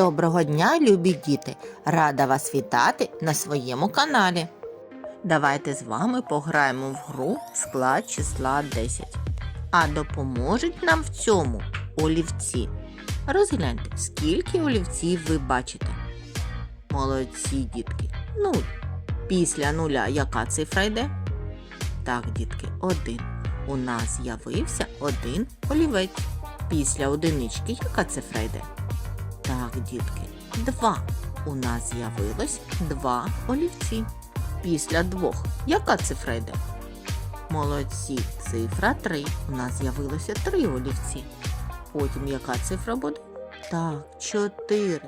Доброго дня, любі діти! Рада вас вітати на своєму каналі. Давайте з вами пограємо в гру склад числа 10. А допоможуть нам в цьому олівці. Розгляньте, скільки олівців ви бачите. Молодці, дітки. Нуль. Після нуля яка цифра йде? Так, дітки, один. У нас з'явився один олівець. Після одинички яка цифра йде? Так, дітки, два. У нас з'явилось два олівці. Після двох яка цифра йде? Молодці, цифра 3. У нас з'явилося три олівці. Потім яка цифра буде? Так, 4.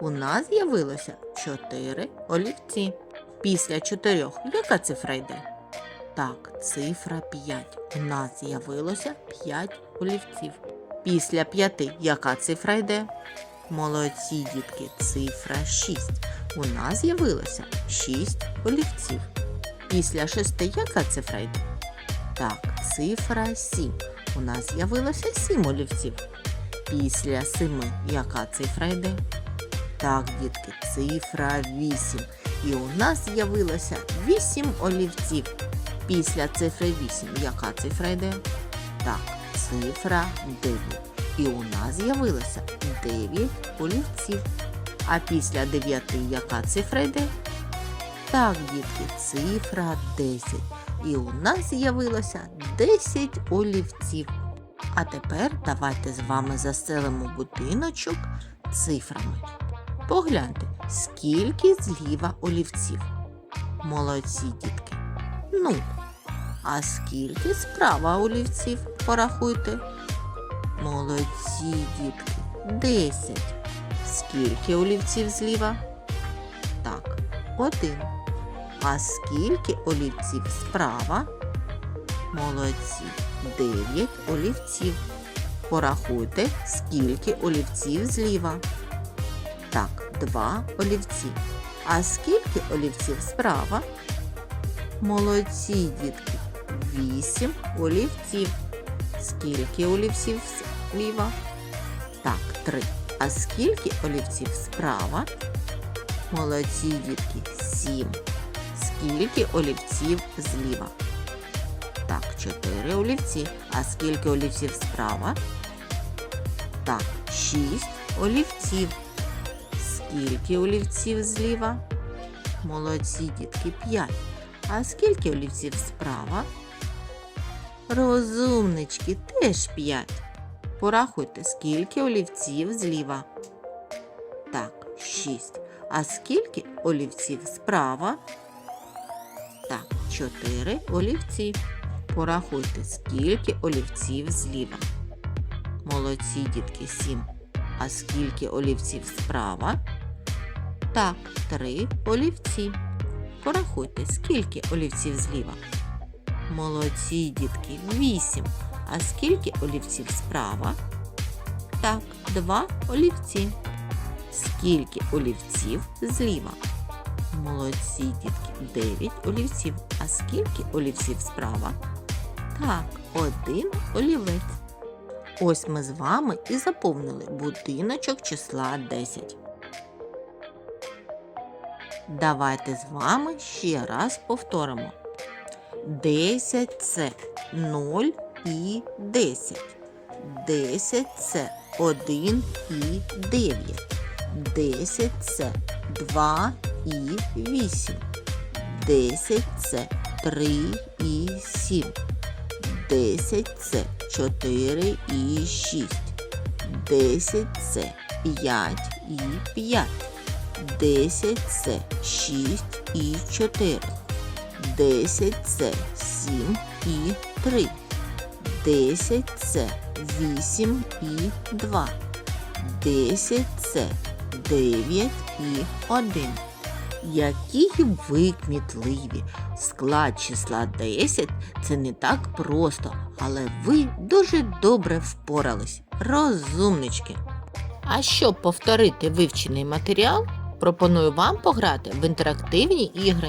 У нас з'явилося 4 олівці. Після чотирьох яка цифра йде? Так, цифра 5. У нас з'явилося 5 олівців. Після п'яти яка цифра йде? Молодці дітки, цифра 6. У нас з'явилося 6 олівців. Після шести яка цифра йде? Так, цифра 7. У нас з'явилося 7 олівців. Після 7 яка цифра йде? Так, дітки, цифра 8. І у нас з'явилося 8 олівців. Після цифри 8 яка цифра йде? Так, цифра 9. І у нас з'явилося 9 олівців. А після 9 яка цифра йде? Так, дітки, цифра 10. І у нас з'явилося 10 олівців. А тепер давайте з вами заселимо будиночок цифрами. Погляньте, скільки зліва олівців. Молодці дітки. Ну, а скільки справа олівців? Порахуйте. Молодці, дітки. Десять. Скільки олівців зліва? Так, один. А скільки олівців справа? Молодці. Дев'ять олівців. Порахуйте, скільки олівців зліва. Так, два олівці. А скільки олівців справа? Молодці, дітки. Вісім олівців. Скільки олівців зліва? Так, три. А скільки олівців справа? Молодці дітки, сім. Скільки олівців зліва? Так, чотири олівці. А скільки олівців справа? Так, шість олівців. Скільки олівців зліва? Молодці дітки, п'ять. А скільки олівців справа? Розумнички, теж п'ять. Порахуйте, скільки олівців зліва. Так, шість. А скільки олівців справа? Так, чотири олівці. Порахуйте, скільки олівців зліва. Молодці, дітки, сім. А скільки олівців справа? Так, три олівці. Порахуйте, скільки олівців зліва. Молодці, дітки, вісім. А скільки олівців справа? Так, два олівці. Скільки олівців зліва? Молодці, дітки, дев'ять олівців. А скільки олівців справа? Так, один олівець. Ось ми з вами і заповнили будиночок числа 10. Давайте з вами ще раз повторимо. 10 це 0 і 10. 10 це 1 і 9. 10 це 2 і 8. 10 це 3 і 7. 10 це 4 і 6. 10 це 5 і 5. 10 це 6 і 4. 10 це 7 і 3. 10 це 8 і 2. 10 це 9 і 1. Які ви кмітливі! Склад числа 10 це не так просто, але ви дуже добре впорались. Розумнички! А щоб повторити вивчений матеріал, пропоную вам пограти в інтерактивні ігри.